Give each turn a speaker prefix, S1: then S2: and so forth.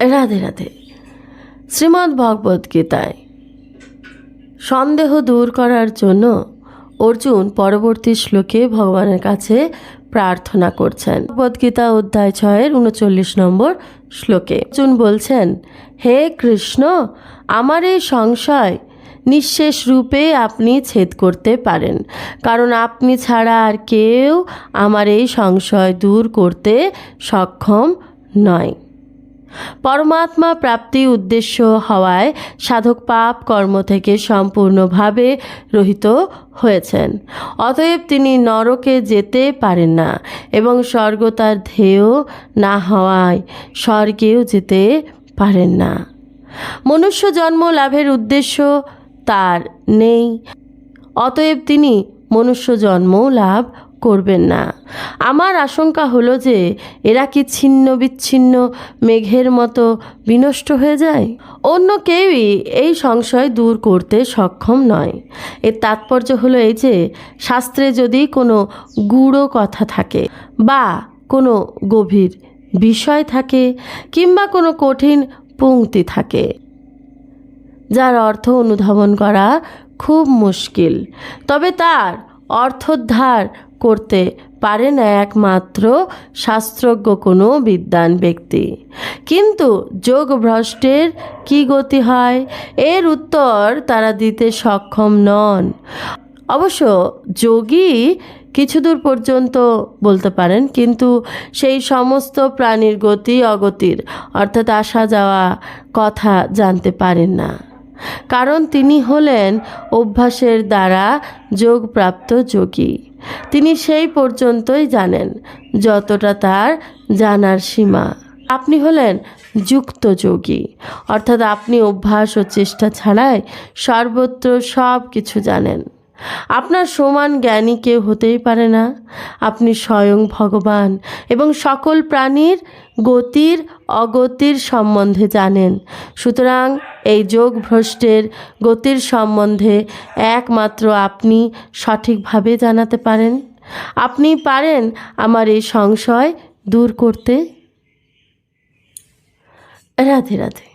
S1: রাধে রাধে। শ্রীমদ্ ভগবদ গীতায়, সন্দেহ দূর করার জন্য অর্জুন পরবর্তী শ্লোকে ভগবানের কাছে প্রার্থনা করছেন। ভগবদ্গীতা অধ্যায় ছয়ের উনচল্লিশ নম্বর শ্লোকে। অর্জুন বলছেন, হে কৃষ্ণ, আমার এই সংশয় নিঃশেষ রূপে আপনি ছেদ করতে পারেন, কারণ আপনি ছাড়া আর কেউ আমার এই সংশয় দূর করতে সক্ষম নয়। পরমাত্মা প্রাপ্তি উদ্দেশ্য হওয়ায় সাধক পাপ কর্ম থেকে সম্পূর্ণভাবে রহিত হয়েছেন। অতএব তিনি নরকে যেতে পারেন না এবং স্বর্গ তার ধেয় না হওয়ায় স্বর্গেও যেতে পারেন না। মনুষ্য জন্ম লাভের উদ্দেশ্য তার নেই। অতএব তিনি মনুষ্য জন্মও লাভ করবেন না। আমার আশঙ্কা হলো যে, এরা কি ছিন্ন বিচ্ছিন্ন মেঘের মতো বিনষ্ট হয়ে যায়? অন্য কেউই এই সংশয় দূর করতে সক্ষম নয়। এর তাৎপর্য হলো এই যে, শাস্ত্রে যদি কোনো গূঢ় কথা থাকে বা কোনো গভীর বিষয় থাকে কিংবা কোনো কঠিন পংক্তি থাকে, যার অর্থ অনুধাবন করা খুব মুশকিল, তবে তার অর্থোদ্ধার করতে পারে না একমাত্র শাস্ত্রজ্ঞ কোনো বিদ্বান ব্যক্তি। কিন্তু যোগ ভ্রষ্টের কী গতি হয়? এর উত্তর তারা দিতে সক্ষম নন। অবশ্য যোগী কিছু দূর পর্যন্ত বলতে পারেন, কিন্তু সেই সমস্ত প্রাণীর গতি অগতির, অর্থাৎ আসা যাওয়া কথা জানতে পারেন না। কারণ তিনি হলেন অভ্যাসের দ্বারা যোগপ্রাপ্ত যোগী। তিনি সেই পর্যন্তই জানেন, যতটা তার জানার সীমা। আপনি হলেন যুক্ত যোগী, অর্থাৎ আপনি অভ্যাস ও চেষ্টা ছাড়াই সর্বত্র সব কিছু জানেন। আপনার সমান জ্ঞানী কেউ হতেই পারে না। আপনি স্বয়ং ভগবান এবং সকল প্রাণীর গতির, অগতির সম্বন্ধে জানেন। সুতরাং এই যোগ ভ্রষ্টের গতির সম্বন্ধে একমাত্র আপনি সঠিকভাবে জানাতে পারেন। আপনি পারেন আমার এই সংশয় দূর করতে। রাধে রাধে।